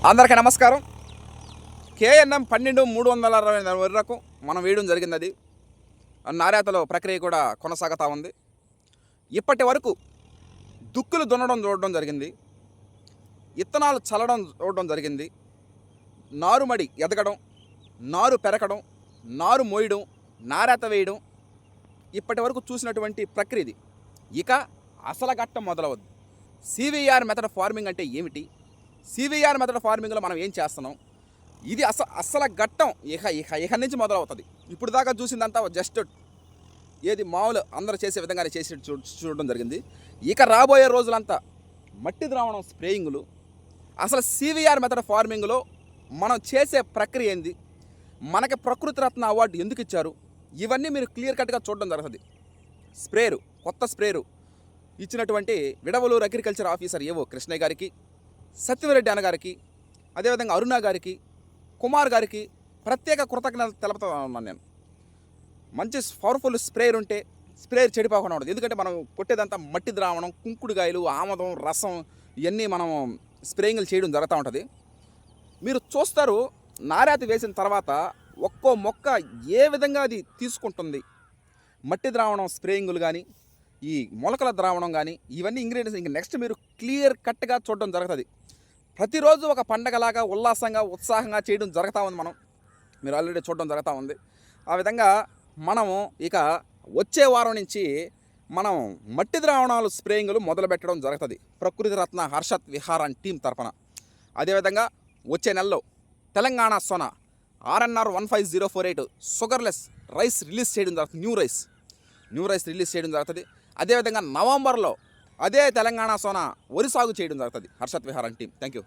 అందరికీ నమస్కారం. కేఎన్ఎం పన్నెండు మూడు వందల అరవై వరకు మనం వేయడం జరిగింది అది నారేతలో ప్రక్రియ కూడా కొనసాగుతూ ఉంది. ఇప్పటి వరకు దుక్కులు దున్నడం చూడడం జరిగింది. ఇత్తనాలు చల్లడం చూడడం జరిగింది. నారుమడి ఎదగడం నారు పెరగడం నారు మోయడం నారేత వేయడం ఇప్పటి వరకు చూసినటువంటి ప్రక్రియ ఇది. ఇక అసలు ఘట్టం మొదలవద్దు. సివిఆర్ మెథడ్ ఫార్మింగ్ అంటే ఏమిటి? సివిఆర్ మెథడ్ ఫార్మింగ్లో మనం ఏం చేస్తున్నాం? ఇది అస అసలు ఘట్టం. ఇక ఇక ఇక నుంచి మొదలవుతుంది. ఇప్పుడు దాకా చూసిందంతా జస్ట్ ఏది మామూలు అందరూ చేసే విధంగానే చేసి చూ చూడడం జరిగింది. ఇక రాబోయే రోజులంతా మట్టి ద్రావణం స్ప్రేయింగ్లు. అసలు సివిఆర్ మెథడ్ ఫార్మింగ్లో మనం చేసే ప్రక్రియ ఏంది? మనకి ప్రకృతి రత్న అవార్డు ఎందుకు ఇచ్చారు? ఇవన్నీ మీరు క్లియర్ కట్గా చూడడం జరుగుతుంది. స్ప్రేరు కొత్త స్ప్రేరు ఇచ్చినటువంటి విడవలూరు అగ్రికల్చర్ ఆఫీసర్ ఏవో కృష్ణయ్య గారికి సత్యవరెడ్డి అన్నగారికి అదేవిధంగా అరుణ గారికి కుమార్ గారికి ప్రత్యేక కృతజ్ఞతలు తెలుపుతా ఉన్నాను నేను. మంచి పవర్ఫుల్ స్ప్రేయర్ ఉంటే స్ప్రేయర్ చెడిపోకుండా ఉండదు. ఎందుకంటే మనం కొట్టేదంతా మట్టి ద్రావణం కుంకుడుగాయలు ఆమదం రసం ఇవన్నీ మనం స్ప్రేయింగ్లు చేయడం జరుగుతూ ఉంటుంది. మీరు చూస్తారు నారాతి వేసిన తర్వాత ఒక్కో మొక్క ఏ విధంగా అది తీసుకుంటుంది? మట్టి ద్రావణం స్ప్రేయింగులు కానీ ఈ మొలకల ద్రావణం కానీ ఇవన్నీ ఇంగ్రీడియంట్స్ ఇంక నెక్స్ట్ మీరు క్లియర్ కట్గా చూడడం జరుగుతుంది. ప్రతిరోజు ఒక పండగలాగా ఉల్లాసంగా ఉత్సాహంగా చేయడం జరుగుతూ ఉంది మనం. మీరు ఆల్రెడీ చూడడం జరుగుతూ ఉంది. ఆ విధంగా మనము ఇక వచ్చే వారం నుంచి మనం మట్టి ద్రావణాలు స్ప్రేయింగ్లు మొదలు పెట్టడం జరుగుతుంది. ప్రకృతి రత్న హర్షత్ విహారాన్ టీం తరఫున అదేవిధంగా వచ్చే నెలలో Telangana Sona RNR one five zero four eight sugarless rice release చేయడం జరుగుతుంది. New rice. New rice release చేయడం జరుగుతుంది. అదేవిధంగా నవంబర్లో అదే తెలంగాణ సోనా. వరి సాగు చేయడం జరుగుతుంది. హర్షత్ విహారాన్ టీం థ్యాంక్ యూ